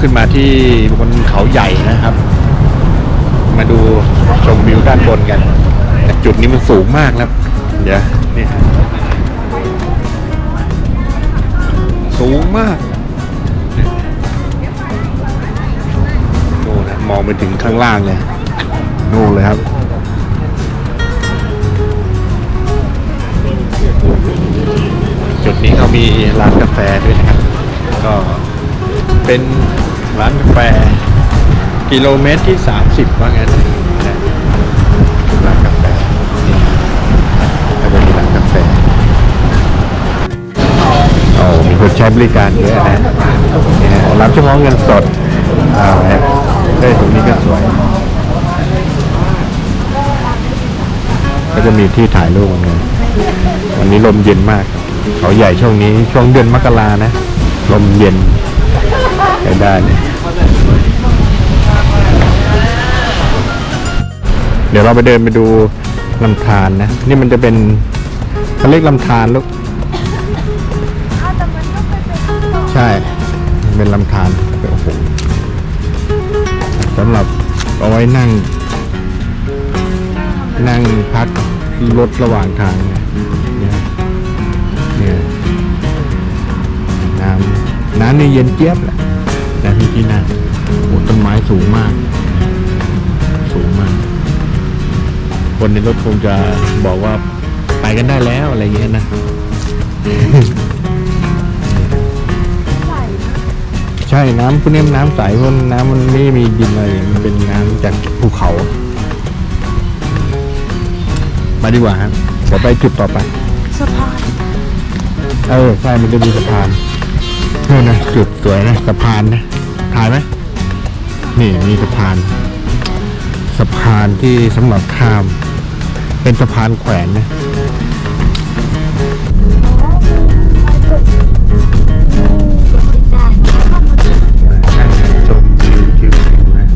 ขึ้นมาที่บนเขาใหญ่นะครับ มาดูชมวิวด้านบนกันแต่จุดนี้มันสูงมากแล้วเดี๋ยวนี่สูงมากโน่นนะมองไปถึงข้างล่างเลยนู่นเลยครับจุดนี้เขามีร้านกาแฟด้วยนะครับ ก็เป็น ร้านกาแฟ กิโลเมตรที่ 30 ว่างั้นนะร้านกาแฟถ้าเป็นร้านกาแฟโอ้มีคนใช้บริการเยอะนะนี่รับเฉพาะเงินสดอ่าเนี่ยเฮ้ยตรงนี้ก็สวย ก็จะมีที่ถ่ายรูปเหมือนกันวันนี้ลมเย็นมาก เขาใหญ่ช่วงนี้ช่วงเดือนมกรานะ ลมเย็นใช้ได้เลย เดี๋ยวเราไปเดินไปดูลำธารนะ นี่มันจะเป็นเขาเรียกลำธารลูกใช่มันเป็นลำธารโอ้โหสำหรับเอาไว้นั่ง นั่งพักรถระหว่างทางเนี่ยเนี่ยน้ำน้ำนี่เย็นเจี๊ยบแหละแต่ที่ที่นั่งโอ้ต้นไม้สูงมาก คนในรถคงจะบอกว่าไปกันได้แล้วอะไรเงี้ยนะ ใช่น้ำพวกนี้มันน้ำใสเพราะน้ำมันไม่มีดินอะไรมันเป็นน้ำจากภูเขามาดีกว่าครับเดี๋ยวไปจุดต่อไปสะพานเออใช่มันจะมีสะพานนี่นะจุดสวยนะสะพานนะถ่ายไหมนี่มีสะพาน สะพานที่สำหรับข้าม เป็นสะพานแขวนนะนั่งชมวิวๆนะ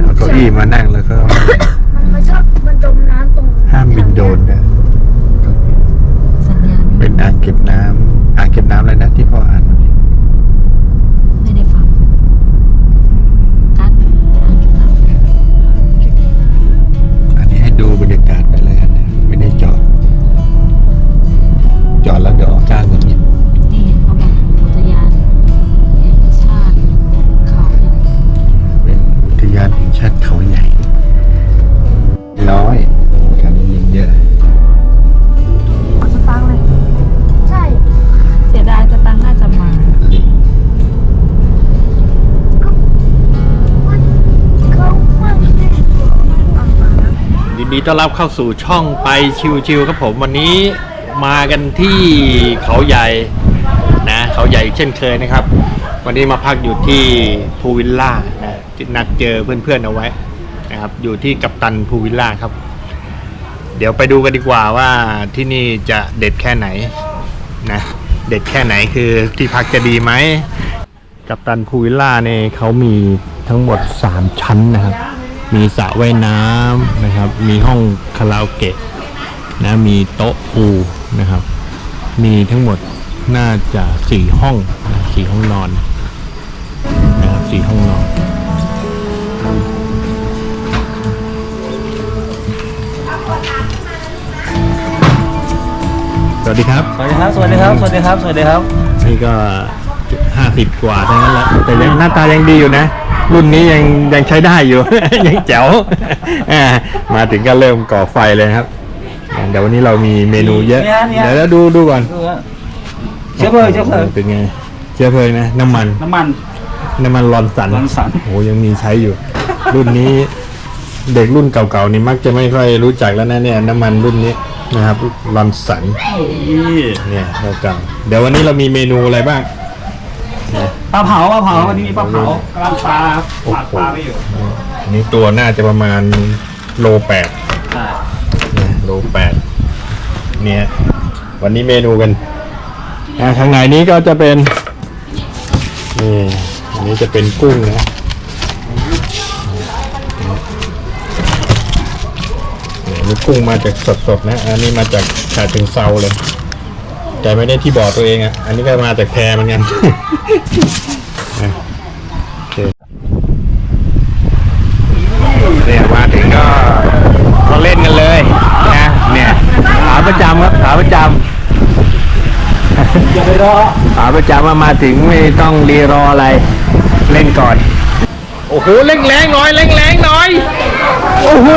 เอาเก้าอี้มานั่งแล้วก็ ต้อนรับเข้าสู่ช่องไปชิวๆครับผมวันนี้มากันที่เขาใหญ่นะเขาใหญ่เช่นเคยนะครับ วันนี้มาพักอยู่ที่พูวิลล่านะนัดเจอเพื่อนๆเอาไว้นะครับ อยู่ที่กัปตันพูวิลล่าครับ เดี๋ยวไปดูกันดีกว่าว่าที่นี่จะเด็ดแค่ไหนนะเด็ดแค่ไหนคือที่พักจะดีไหมกัปตันพูวิลล่าเนี่ยเขามีทั้งหมด 3 ชั้นนะครับ มีสระว่ายน้ำนะครับ มีห้องคาราโอเกะนะมีโต๊ะพูลนะครับ มีทั้งหมดน่าจะสี่ห้องนะสี่ห้องนอนนะครับสี่ห้องนอน สวัสดีครับ สวัสดีครับ สวัสดีครับ สวัสดีครับ สวัสดีครับ นี่ก็ห้าสิบกว่าทั้งนั้นแหละแต่ยังหน้าตายังดีอยู่นะ รุ่นนี้ยังยังใช้ได้อยู่ ยังแจ๋วอ่ามาถึงก็เริ่มก่อไฟเลยครับอ่าเดี๋ยววันนี้เรามีเมนูเยอะเนี่ยเนี่ย เดี๋ยวเราดูดูก่อนดูฮะเชื้อเพลิงเชื้อเพลิงเป็นไง เชื้อเพลิงนะน้ำมัน น้ำมัน น้ำมันรอนสันรอนสัน โอ้ยังมีใช้อยู่ รุ่นนี้ เด็กรุ่นเก่าๆนี่มักจะไม่ค่อยรู้จักแล้วนะเนี่ยน้ำมันรุ่นนี้นะครับรอนสันนี่เนี่ยเก่าๆเดี๋ยววันนี้เรามีเมนูอะไรบ้างป ลาเผาปลาเผาวันนี้มีปลาเผากำลังปลาปลาปลาไม่อยู่อันนี้ตัวน่าจะประมาณโลแปดใช่นะโลแปดเนี่ยวันนี้เมนูกันอ่าข้างในนี้ก็จะเป็นนี่อันนี้จะเป็นกุ้งนะเนี่ยนี่กุ้งมาจากสดๆนะ อันนี้มาจากชาเชิงเซาเลย แต่ไม่ได้ที่บอดตัวเองอะ อันนี้ก็มาจากแพรเหมือนกันเนี่ยมาถึงก็ก็เล่นกันเลยนะเนี่ยขาประจำครับขาประจำอย่าไปรอขาประจำมามาถึงไม่ต้องรีรออะไรเล่นก่อน โอ้โหเล่งแรงหน่อยเล่งแรงหน่อย โอ้โห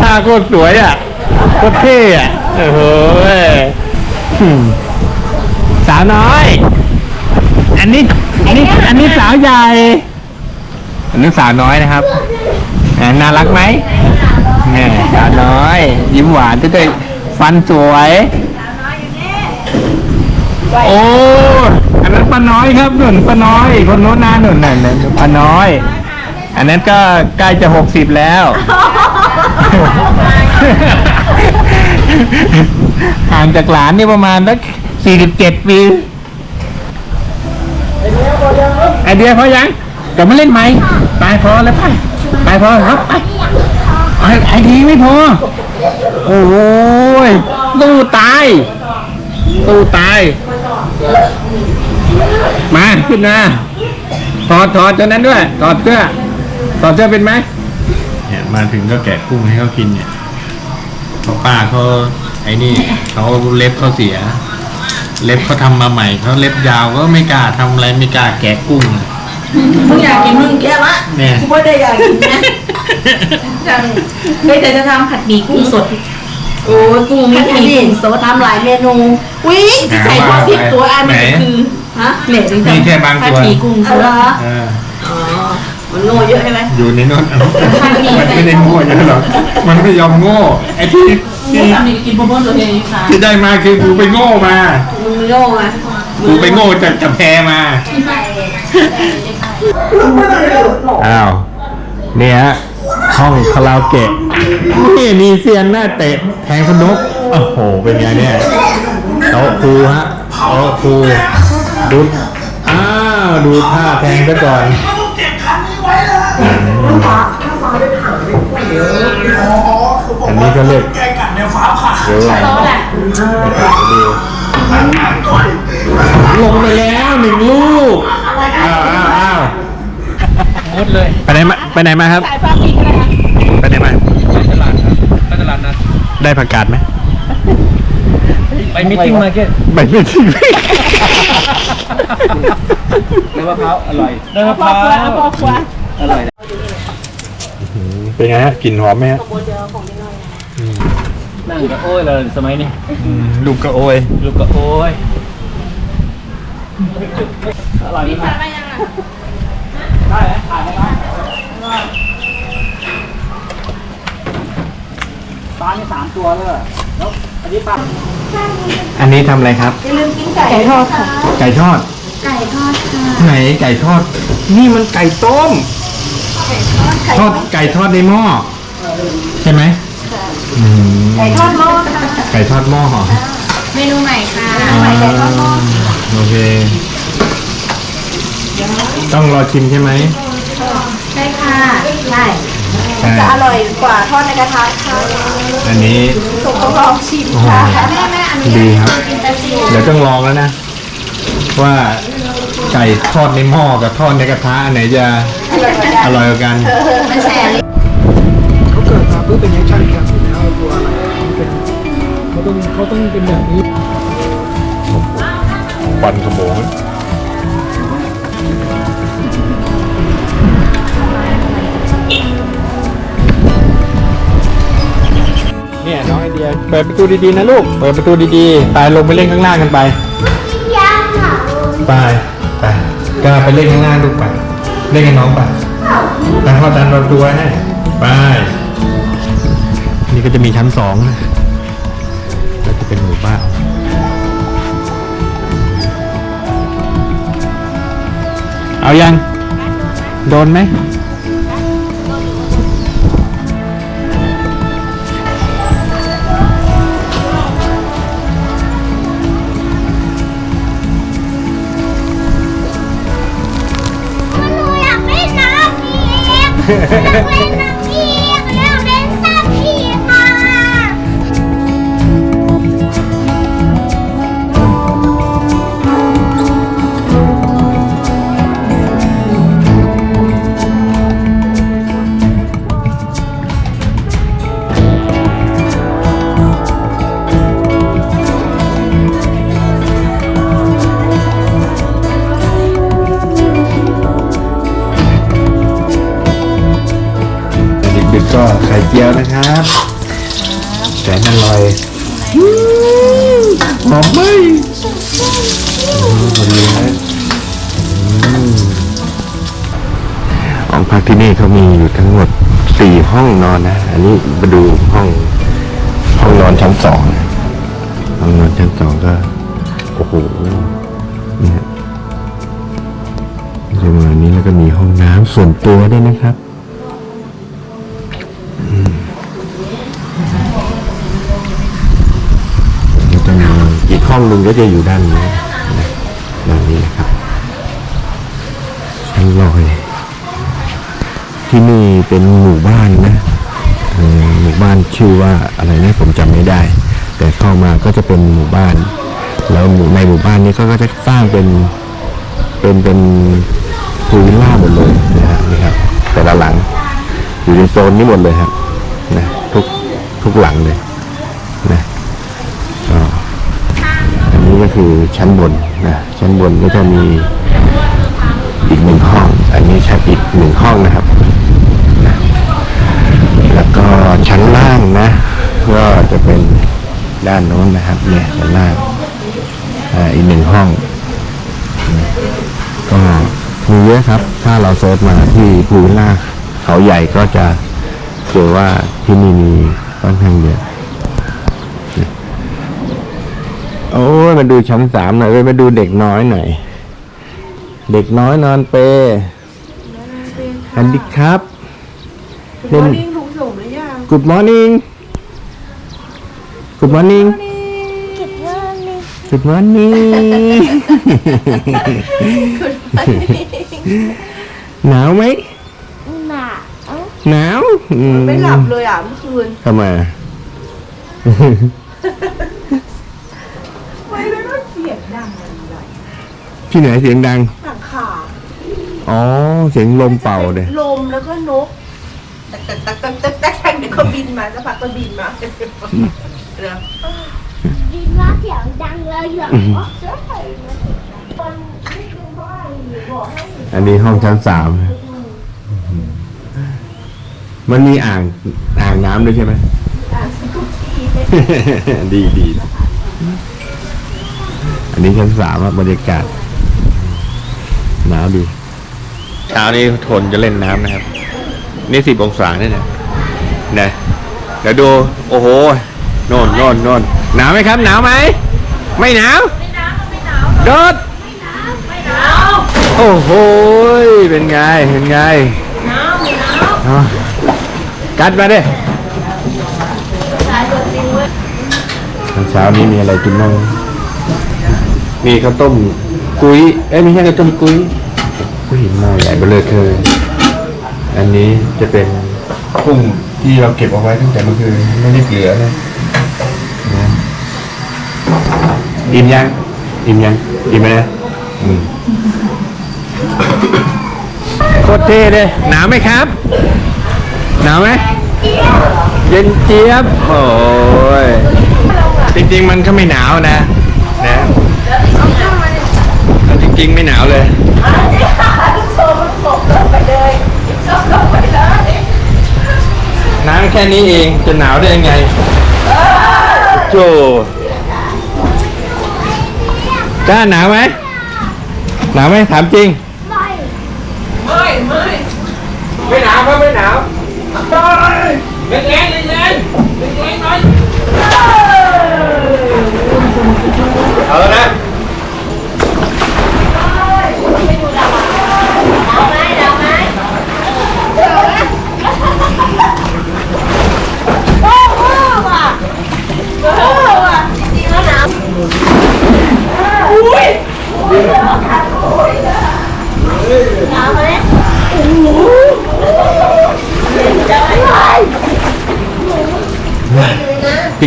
ท่าโคตรสวยอะโคตรเท่อะ โอ้โหอืมสาวน้อย อันนี้ อันนี้ อันนี้สาวใหญ่ อันนี้สาวน้อยนะครับอ่าน่ารักไหมเนี่ยสาวน้อย ยิ้มหวานด้วยฟันสวย โอ้อันนั้นป้าน้อยครับหนุนป้าน้อย คนโน้นนาหนุนนั่นนั่นป้าน้อย อันนั้นก็ใกล้จะหกสิบแล้ว ห่างจากหลานนี่ประมาณสักสี่สิบเจ็ดปี ไอเดียพอยังกลับมาเล่นไหมไปพอแล้วไป ไปพอครับไปไอไอดีไม่พอ โอ้ยตู้ตาย ตู้ตาย มาขึ้นมาถอดถอดตัวนั้นด้วยถอดเสื้อถอดเสื้อเป็นไหมเนี่ยมาถึงก็แกะกุ้งให้เขากินเนี่ย เพราะป้าเขาไอ้นี่เขาเล็บเขาเสีย เล็บเขาทำมาใหม่เขาเล็บยาวก็ไม่กล้าทำอะไรไม่กล้าแกะกุ้งอะมึงอยากกินมึงแก้วะเนี่ยกูไม่ได้อยากกินนะจังเฮ้ยแต่จะทำผัดหมี่กุ้งสด โอ้ยกุ้งมีหมี่กุ้งสดทำหลายเมนูวิ่งที่ใส่พอสิบตัวอันมันก็คือฮะเหละถึงจะมีแค่บางผัดตัวหมี่กุ้งสดเอออ๋อ มันโง่เยอะใช่ไหม อยู่ในนู้นผัดหมี่มันไม่ได้โง่เยอะหรอกมันไม่ยอมโง่ไอ้ที่ที่ทำนี่กินพ่อๆตัวเองค่ะที่ได้มาคือกูไปโง่มามึงโง่อะกูไปโง่จากจับแพมาอ้าวเนี่ยฮะห้องคาราโอเกะนี่มีเซียนหน้าเตะแทงสนุกโอ้โหเป็นไงเนี่ยโต๊ะครูฮะโต๊ะครูดูอ้าวดูท่าแทงซะก่อน อืมอันนี้ก็เรียกเดี๋ยวอะไรดูลงไปแล้วหนึ่งลูกอ้าวอ้าวอ้าวหมดเลยไปไหนมาไปไหนมาครับไปไหนมาไปตลาดครับไปตลาดนัดได้ผักกาดไหมไปมิทติ้งมาร์เก็ตไม่ไม่จริงเนื้อมะพร้าวอร่อยเนื้อมะพร้าวอร่อยนะ เป็นไงฮะกลิ่นหอมไหมฮะนั่งกับโอ้ยเลยสมัยนี้อืมลูกกระโอยลูกกับโอ้ยอร่อยไหมได้แล้วถ่ายได้แล้วปลามีสามตัวเลยแล้วอันนี้ปลาอันนี้ทำอะไรครับไก่ทอดค่ะ ไก่ทอด ไก่ทอดค่ะ ไหนไก่ทอด นี่มันไก่ต้มท อดไก่ทอดในหม้อใช่ไหมอืมไก่ทอดหม้อค่ะไก่ทอดหม้อเมนูใหม่ค่ะอ่าใหม่ไก่ทอดหม้อโอเค ต้องรอชิมใช่ไหมใช่ค่ะใช่ใช่จะอร่อยกว่าทอดในกระทะค่ะอันนี้ สุกต้องลองชิมค่ะ แม่แม่อันนี้ดีครับกินแป๊บเดียวเดี๋ยวต้องลองแล้วนะ ว่าไก่ทอดในหม้อกับทอดในกระทะอันไหนจะ อร่อยกว่ากันมันแชร์เขาเกิดมาเพื่อเป็นยังช่างกันอยู่แล้วตัวอะไรเป็นเขาต้องเขาต้องเป็นแบบนี้ควันขโมงเนี่ยน้องไอเดียเปิดประตูดีๆนะลูก เปิดประตูดีๆ ไปลงไปเล่นข้างล่างกันไปยังค่ะไป ไปก็ไปเล่นข้างล่างลูกไป เล่นกับน้องไปแต่พ่อดันเราดูไว้ให้ ไป นี่ก็จะมีชั้นสองนะแล้วจะเป็นหมู่บ้านเอายัง โดนไหม 妈妈我也 นี่เขามีอยู่ทั้งหมดสี่ห้องนอนนะ อันนี้มาดูห้อง ห้องนอนชั้นสองนะห้องนอนชั้นสองก็โอ้โหเนี่ยจะมานี้แล้วก็มีห้องน้ำส่วนตัวด้วยนะครับแล้วจะมีอีกห้องหนึ่งก็จะอยู่ด้านนี้ด้านนี้นะครับชั้นลอย ที่นี่เป็นหมู่บ้านนะเออหมู่บ้านชื่อว่าอะไรนะผมจำไม่ได้ แต่เข้ามาก็จะเป็นหมู่บ้าน แล้วในหมู่บ้านนี้ก็ก็จะสร้างเป็นเป็นเป็นพูลวิลล่าหมดเลยนะฮะนี่ครับแต่ละหลัง อยู่ในโซนนี้หมดเลยครับนะทุกทุกหลังเลยนะอันนี้ก็คือชั้นบนนะชั้นบนก็จะมีอีกหนึ่งห้อง อันนี้ชั้นอีกหนึ่งห้องนะครับ แล้วก็ชั้นล่างนะ ก็จะเป็นด้านโน้นนะครับ เนี่ยชั้นล่างอ่าอีกหนึ่งห้องนะก็มีเยอะครับ ถ้าเราเซิร์ชมาที่ภูวิลล่าเขาใหญ่ก็จะเจอว่าที่นี่มีค่อนข้างเยอะนะโอ้ยมาดูชั้นสามหน่อยเว้ยมาดูเด็กน้อยหน่อย เด็กน้อยนอนเปอันดีครับเล่น ลุงส่งหรือยัง Good morning Good morning เก็บเงินนี่ Good morning หนาวไหมหนาเอ้าหนาวอืไม่หลับเลยอะเมื่อคืนทำไมอะไม่ไม่ต้องเสียงดังอะไรที่ไหนเสียงดังหลังคาอ๋อ เสียงลมเป่าเลยลมแล้วก็นก ตักตักตักตักตักตักเดี๋ยวเขาบินมาสักพักก็บินมาเรือดินว่าเสียงดังเลยเหรอใช่อันนี้ห้องชั้นสามมันมีอ่างอ่างน้ำด้วยใช่ไหมดีดีอันนี้ชั้นสามอะบรรยากาศหนาวดีเช้านี้ทนจะเล่นน้ำนะครับ นี่สิบองศาเนี่ยนะนะเดี๋ยวดู โอ้โหโน่นโน่นโน่นหนาวไหมครับ หนาวไหม ไม่หนาวไม่หนาวไม่หนาวโดดไม่หนาวโอ้โห เป็นไง เป็นไงหนาวหนาวกัดมาดิตอนเช้านี้มีอะไรกินบ้างมีข้าวต้มกุ้ย เอ้ยไม่ใช่ข้าวต้มกุ้ยกุ้ยหม้อใหญ่เบลอเธอ อันนี้จะเป็นกุ้งที่เราเก็บเอาไว้ตั้งแต่เมื่อคืนไม่ได้เหลือนะนะอิ่มยังอิ่มยังอิ่มไหมนะอืมโคตรเท่เลยหนาวไหมครับ หนาวไหมเย็นเจี๊ยบโอ้ยจริง ๆ มันก็ไม่หนาวนะนะจริงๆไม่หนาวเลย น้ำ แค่นี้เองจะหนาวได้ยังไงโธ่กล้าหนาวไหมหนาวไหมถามจริง ไม่ไม่หนาวครับไม่หนาวแรงแรงแรงแรงแรงหน่อยเอาแล้วนะ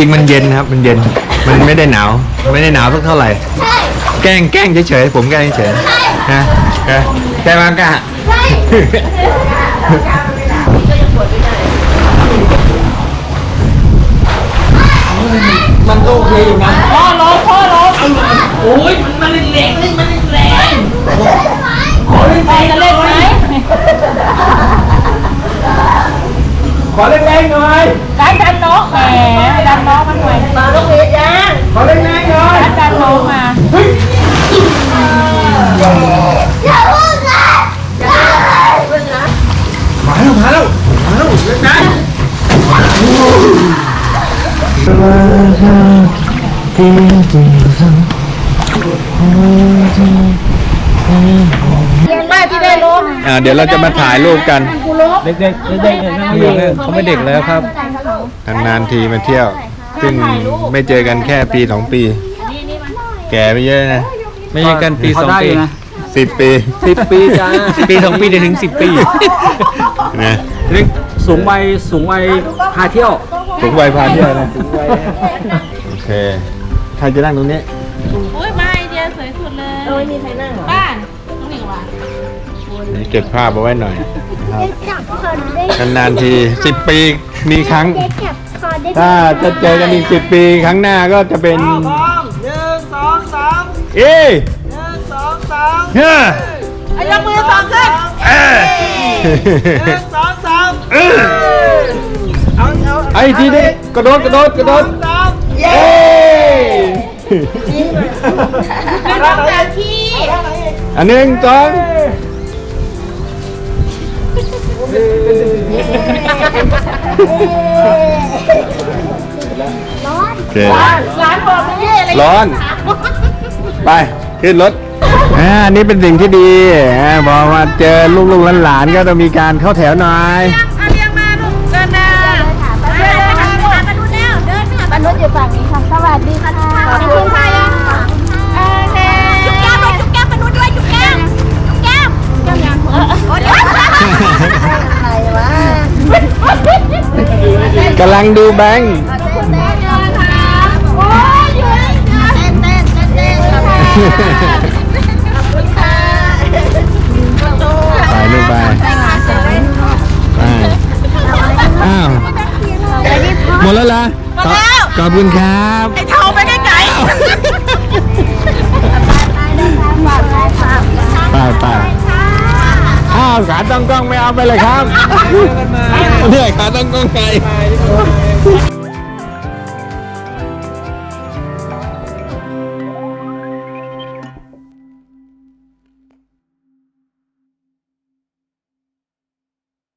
ริง ๆ มันเย็นนะครับ มันเย็น มันไม่ได้หนาว ไม่ได้หนาวสักเท่าไหร่ ใช่แกล้งแกล้งเฉยๆ ผมแกล้งเฉยๆนะนะแกล้งมากะใช่มันก็โอเคอยู่นะพ่อร้องพ่อร้องโอ้ยมันมันแรงเลยมันแรงโอ้ยไปจะเล่นไหมขอแรงๆหน่อยการดันนกแหม ดันนกมันหน่อยมาลูกเวียยังขอแรงๆหน่อยดันนกมาอย่าพูดนะมาแล้วมาแล้วมาแล้วเล่นได้ป้าที่ได้ลมอ่าเดี๋ยวเราจะมาถ่ายรูปกัน เด็กๆเด็กๆนั่งอยู่เนี่ยเขาไม่เด็กแล้วครับ นานๆทีมาเที่ยว ซึ่งไม่เจอกันแค่ปีสองปี แก่ไปเยอะนะไม่ใช่กันปีสองปีสิบปีสิบปีจ้าปีสองปีจะถึงสิบปีนะเรียกสูงวัยสูงวัยพาเที่ยวถูกวัยพาเที่ยวนะโอเคใครจะนั่งตรงนี้อุ้ยมาไอเดียสวยสุดเลยเออมีใครนั่งบ้านน้องหนิงว่ะ เก็บภาพเอาไว้หน่อยจะจับคนได้นานๆทีสิบปีมีครั้งจะจับคอได้ถ้าจะเจอกันอีกสิบปีครั้งหน้าก็จะเป็นหนึ่งสองสามเอ้ยหนึ่งสองสามเฮ้อไอ้ยกมือสองขึ้นเอ้ยหนึ่งสองสามเอ้ยเอาเอาไอ้ทีนี้กระโดดกระโดดกระโดดสามเย้หนึ่งสองสามที่อันหนึ่งสอง โอเค ร้านบอกไม่ใช่อะไรร้อน ไป ขึ้นรถ อ่าอันนี้เป็นสิ่งที่ดีอ่าพอมาเจอลูกๆหลานๆก็ต้องมีการเข้าแถวหน่อย เอาเรียงมาลูกเดินหน้าเดินหาปนุษแล้วเดินหาปนุษอยู่ฝั่งนี้ค่ะสวัสดีค่ะขอบคุณค่ะโอ กำลังดูแบงค์เต้นเลยค่ะโอ้ยอยู่เต้นเต้นเต้นเต้นขอบคุณค่ะไปลูกไปไปอ้าวหมดแล้วเหรอหมดแล้วขอบคุณครับไอ้เท้าไปไกลไปไปอ้าวขาตั้งกล้องไม่เอาไปเลยครับ เหนื่อยขาต้องก้องไกล